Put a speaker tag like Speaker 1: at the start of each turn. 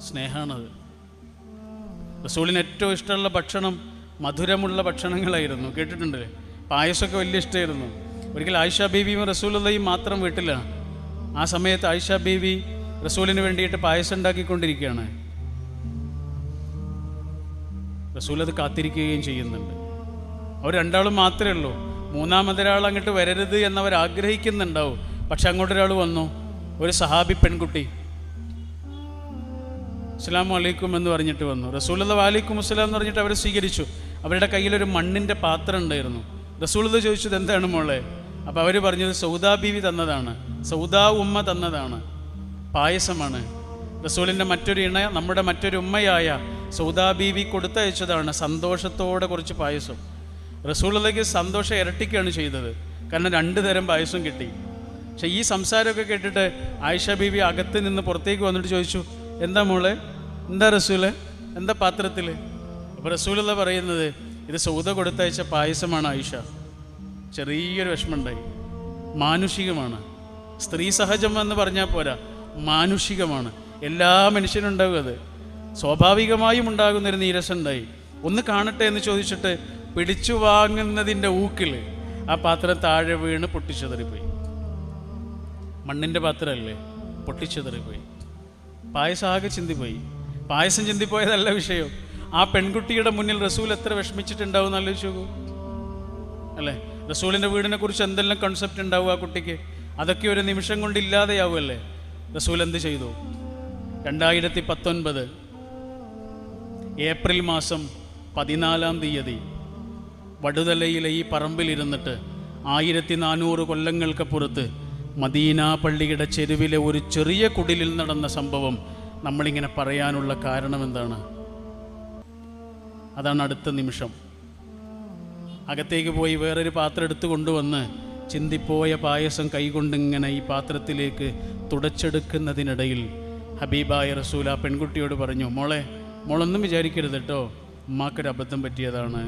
Speaker 1: സ്നേഹമാണത് റസൂളിന് ഏറ്റവും ഇഷ്ടമുള്ള ഭക്ഷണം മധുരമുള്ള ഭക്ഷണങ്ങളായിരുന്നു. കേട്ടിട്ടുണ്ട്? പായസമൊക്കെ വലിയ ഇഷ്ടമായിരുന്നു. ഒരിക്കൽ ആയിഷ ബീവിയും റസൂലയും മാത്രം വീട്ടിലാണ് ആ സമയത്ത് ആയിഷ ബീവി റസൂലിന് വേണ്ടിയിട്ട് പായസം ഉണ്ടാക്കിക്കൊണ്ടിരിക്കുകയാണ്. റസൂൽ അത് കാത്തിരിക്കുകയും ചെയ്യുന്നുണ്ട്. അവർ രണ്ടാളും മാത്രമേ ഉള്ളൂ. മൂന്നാമതൊരാൾ അങ്ങോട്ട് വരരുത് എന്നവർ ആഗ്രഹിക്കുന്നുണ്ടാവും. പക്ഷെ അങ്ങോട്ടൊരാൾ വന്നു. ഒരു സഹാബി പെൺകുട്ടി. അസ്സാം അലൈക്കും എന്ന് പറഞ്ഞിട്ട് വന്നു. റസൂലത വാലിക്കും അസ്സലാം എന്ന് പറഞ്ഞിട്ട് അവർ സ്വീകരിച്ചു. അവരുടെ കയ്യിലൊരു മണ്ണിന്റെ പാത്രം ഉണ്ടായിരുന്നു. റസൂലത ചോദിച്ചത് എന്താണ് മോളെ? അപ്പോൾ അവർ പറഞ്ഞത് സൗദാ ബീവി തന്നതാണ്. സൗദാ ഉമ്മ തന്നതാണ്. പായസമാണ്. റസൂലിന്റെ മറ്റൊരു ഇണ നമ്മുടെ മറ്റൊരു ഉമ്മയായ സൗദാ ബീവി കൊടുത്തയച്ചതാണ് സന്തോഷത്തോടെ കുറച്ച് പായസം. റസൂലതയ്ക്ക് സന്തോഷം ഇരട്ടിക്കുകയാണ് ചെയ്തത്. കാരണം രണ്ട് തരം പായസം കിട്ടി. പക്ഷേ ഈ സംസാരമൊക്കെ കേട്ടിട്ട് ആയിഷ ബീവി അകത്ത് നിന്ന് പുറത്തേക്ക് വന്നിട്ട് ചോദിച്ചു എന്താ മോളെ? എന്താ റസൂൽ? എന്താ പാത്രത്തിൽ അപ്പോൾ റസൂലുള്ള പറയുന്നത് ഇത് സൗദ കൊടുത്തയച്ച പായസമാണ് ആയിഷ. ചെറിയൊരു വിഷമമുണ്ടായി. മാനുഷികമാണ്. സ്ത്രീ സഹജം എന്ന് പറഞ്ഞാൽ പോരാ മാനുഷികമാണ്. എല്ലാ മനുഷ്യനും ഉണ്ടാകും അത്. സ്വാഭാവികമായും ഉണ്ടാകുന്നൊരു നീരസം ഉണ്ടായി ഒന്ന് കാണട്ടെ എന്ന് ചോദിച്ചിട്ട് പിടിച്ചു വാങ്ങുന്നതിന്റെ ഊക്കിൽ ആ പാത്രം താഴെ വീണ് പൊട്ടിച്ചെതറിപ്പോയി. മണ്ണിന്റെ പാത്രമല്ലേ പൊട്ടിച്ചെതറിപ്പോയി. പായസം ആകെ ചിന്തിപ്പോയി. പായസം ചിന്തിപ്പോയതല്ല വിഷയം. ആ പെൺകുട്ടിയുടെ മുന്നിൽ റസൂൽ എത്ര വിഷമിച്ചിട്ടുണ്ടാവും എന്ന് ആലോചിച്ച് അല്ലേ? റസൂലിന്റെ വീടിനെ കുറിച്ച് എന്തെല്ലാം കൺസെപ്റ്റ് ഉണ്ടാവും ആ കുട്ടിക്ക്? അതൊക്കെ ഒരു നിമിഷം കൊണ്ട് ഇല്ലാതെയാവുമല്ലേ? റസൂൽ എന്ത് ചെയ്തു? രണ്ടായിരത്തി പത്തൊൻപത് ഏപ്രിൽ മാസം പതിനാലാം തീയതി വടുതലയിലെ ഈ പറമ്പിലിരുന്നിട്ട് ആയിരത്തി നാനൂറ് കൊല്ലങ്ങൾക്കപ്പുറത്ത് മദീന പള്ളിയുടെ ചെരുവിലെ ഒരു ചെറിയ കുടിലിൽ നടന്ന സംഭവം നമ്മളിങ്ങനെ പറയാനുള്ള കാരണം എന്താണ്? അതാണ് അടുത്ത നിമിഷം. അകത്തേക്ക് പോയി വേറൊരു പാത്രം എടുത്തു കൊണ്ടുവന്ന് ചിന്തിപ്പോയ പായസം കൈകൊണ്ടിങ്ങനെ ഈ പാത്രത്തിലേക്ക് തുടച്ചെടുക്കുന്നതിനിടയിൽ ഹബീബായ റസൂല പെൺകുട്ടിയോട് പറഞ്ഞു മോളെ മോളൊന്നും വിചാരിക്കരുത് കേട്ടോ ഉമ്മാക്കൊരു അബദ്ധം പറ്റിയതാണ്.